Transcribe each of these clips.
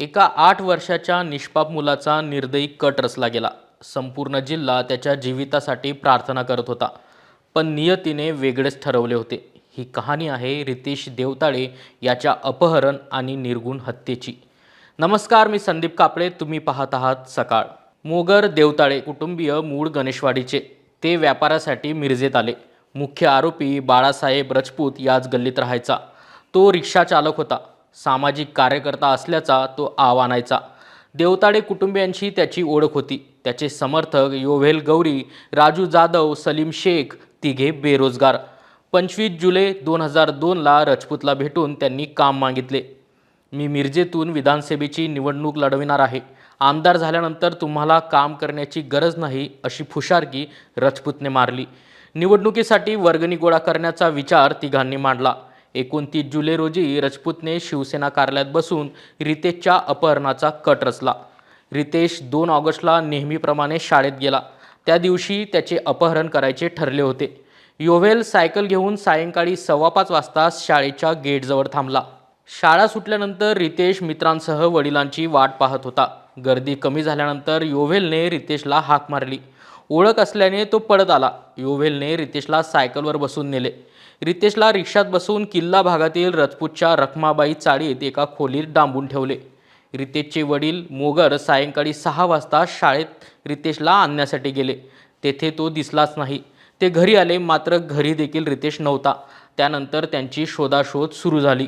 एका आठ वर्षाच्या निष्पाप मुलाचा निर्दयी कट रचला गेला. संपूर्ण जिल्हा त्याच्या जीवितासाठी प्रार्थना करत होता पण नियतीने वेगळेच ठरवले होते. ही कहाणी आहे रितेश देवताळे याच्या अपहरण आणि निर्गुण हत्येची. नमस्कार मी संदीप कापडे तुम्ही पाहत आहात सकाळ. मोगर देवताळे कुटुंबीय मूळ गणेशवाडीचे. ते व्यापारासाठी मिरजेत आले. मुख्य आरोपी बाळासाहेब रजपूत याच गल्लीत राहायचा. तो रिक्षा चालक होता. सामाजिक कार्यकर्ता असल्याचा तो आव्हानायचा. देवताडे कुटुंबियांशी त्याची ओळख होती. त्याचे समर्थक योव्हेल गौरी राजू जाधव सलीम शेख तिघे बेरोजगार. पंचवीस जुलै दोन हजार दोनला राजपूतला भेटून त्यांनी काम मागितले. मी मिरजेतून विधानसभेची निवडणूक लढविणार आहे. आमदार झाल्यानंतर तुम्हाला काम करण्याची गरज नाही अशी फुशारकी रजपूतने मारली. निवडणुकीसाठी वर्गणी गोळा करण्याचा विचार तिघांनी मांडला. एकोणतीस जुलै रोजी राजपूतने शिवसेना कार्यालयात बसून रितेशच्या अपहरणाचा कट रचला. रितेश दोन ऑगस्टला नेहमीप्रमाणे शाळेत गेला. त्या दिवशी त्याचे अपहरण करायचे ठरले होते. योव्हेल सायकल घेऊन सायंकाळी सव्वा पाच वाजता शाळेच्या गेटजवळ थांबला. शाळा सुटल्यानंतर रितेश मित्रांसह वडिलांची वाट पाहत होता. गर्दी कमी झाल्यानंतर योव्हेलने रितेशला हाक मारली. ओळख असल्याने तो पडत आला. युव्हेलने रितेशला सायकलवर बसून नेले. रितेशला रिक्षात बसवून किल्ला भागातील रजपूतच्या रखमाबाई चाळीत एका खोलीत डांबून ठेवले. रितेशचे वडील मोगर सायंकाळी सहा वाजता शाळेत रितेशला आणण्यासाठी गेले. तेथे तो दिसलाच नाही. ते घरी आले मात्र घरी देखील रितेश नव्हता. त्यानंतर त्यांची शोधाशोध सुरू झाली.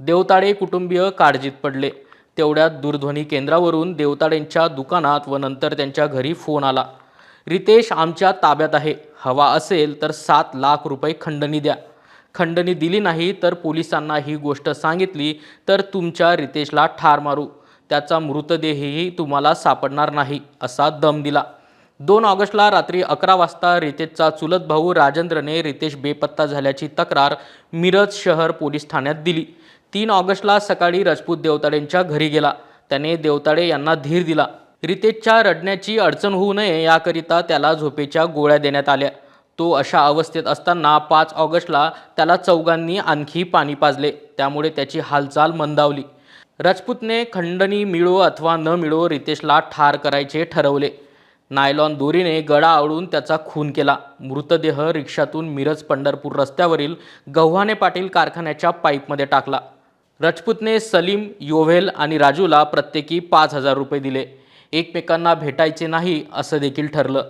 देवताळे कुटुंबीय काळजीत पडले. तेवढ्यात दूरध्वनी केंद्रावरून देवताळेंच्या दुकानात व नंतर त्यांच्या घरी फोन आला. रितेश आमच्या ताब्यात आहे. हवा असेल तर सात लाख रुपये खंडणी द्या. खंडणी दिली नाही तर पोलिसांना ही गोष्ट सांगितली तर तुमच्या रितेशला ठार मारू. त्याचा मृतदेहही तुम्हाला सापडणार नाही असा दम दिला. दोन ऑगस्टला रात्री अकरा वाजता रितेशचा चुलत भाऊ राजेंद्रने रितेश बेपत्ता झाल्याची तक्रार मिरज शहर पोलीस ठाण्यात दिली. तीन ऑगस्टला सकाळी राजपूत देवताडेंच्या घरी गेला. त्याने देवताडे यांना धीर दिला. रितेशच्या रडण्याची अडचण होऊ नये याकरिता त्याला झोपेच्या गोळ्या देण्यात आल्या. तो अशा अवस्थेत असताना पाच ऑगस्टला त्याला चौघांनी आणखी पाणी पाजले. त्यामुळे त्याची हालचाल मंदावली. राजपूतने खंडणी मिळो अथवा न मिळो रितेशला ठार करायचे ठरवले. नायलॉन दोरीने गळा आवळून त्याचा खून केला. मृतदेह रिक्षातून मिरज पंढरपूर रस्त्यावरील गव्हाणे पाटील कारखान्याच्या पाईपमध्ये टाकला. राजपूतने सलीम योव्हेल आणि राजूला प्रत्येकी पाच हजार रुपये दिले. एकमेकांना भेटायचे नाही असं देखील ठरलं.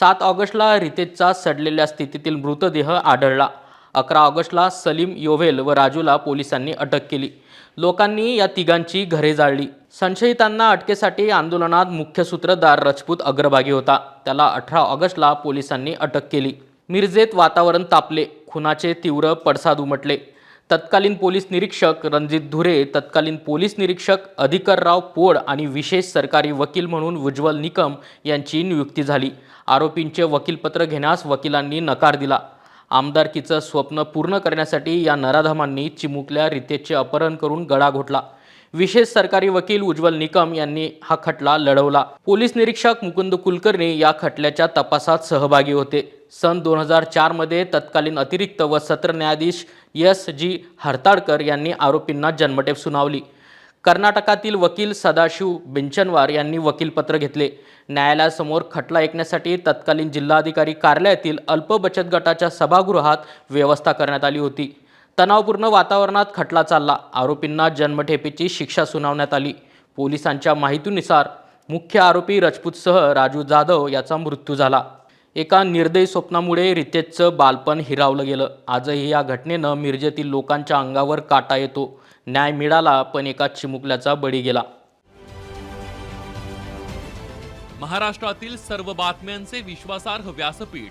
सात ऑगस्टला रितेशचा सडलेल्या स्थितीतील मृतदेह आढळला. अकरा ऑगस्टला सलीम योव्हेल व राजूला पोलिसांनी अटक केली. लोकांनी या तिघांची घरे जाळली. संशयितांना अटकेसाठी आंदोलनात मुख्य सूत्रधार राजपूत अग्रभागी होता. त्याला अठरा ऑगस्टला पोलिसांनी अटक केली. मिरजेत वातावरण तापले. खुनाचे तीव्र पडसाद उमटले. तत्कालीन पोलीस निरीक्षक रणजित धुरे तत्कालीन पोलीस निरीक्षक अधिकरराव पोड आणि विशेष सरकारी वकील म्हणून उज्ज्वल निकम यांची नियुक्ती झाली. आरोपींचे वकीलपत्र घेण्यास वकिलांनी नकार दिला. आमदारकीचं स्वप्न पूर्ण करण्यासाठी या नराधमांनी चिमुकल्या रितेचे अपहरण करून गळा घोटला. विशेष सरकारी वकील उज्ज्वल निकम यांनी हा खटला लढवला. पोलीस निरीक्षक मुकुंद कुलकर्णी या खटल्याच्या तपासात सहभागी होते. सन दोन हजार चारमध्ये तत्कालीन अतिरिक्त व सत्र न्यायाधीश एस जी हरताळकर यांनी आरोपींना जन्मठेप सुनावली. कर्नाटकातील वकील सदाशिव बेंचनवार यांनी वकीलपत्र घेतले. न्यायालयासमोर खटला ऐकण्यासाठी तत्कालीन जिल्हाधिकारी कार्यालयातील अल्प बचत गटाच्या सभागृहात व्यवस्था करण्यात आली होती. तणावपूर्ण वातावरणात खटला चालला. आरोपींना जन्मठेपेची शिक्षा सुनावण्यात आली. पोलिसांच्या माहितीनुसार मुख्य आरोपी राजपूतसह राजू जाधव याचा मृत्यू झाला. एका निर्दयी स्वप्नामुळे रितेशचं बालपण हिरावलं गेलं. आजही या घटनेनं मिरजेतील लोकांच्या अंगावर काटा येतो. न्याय मिळाला पण एका चिमुकल्याचा बळी गेला. महाराष्ट्रातील सर्व बातम्यांचे विश्वासार्ह व्यासपीठ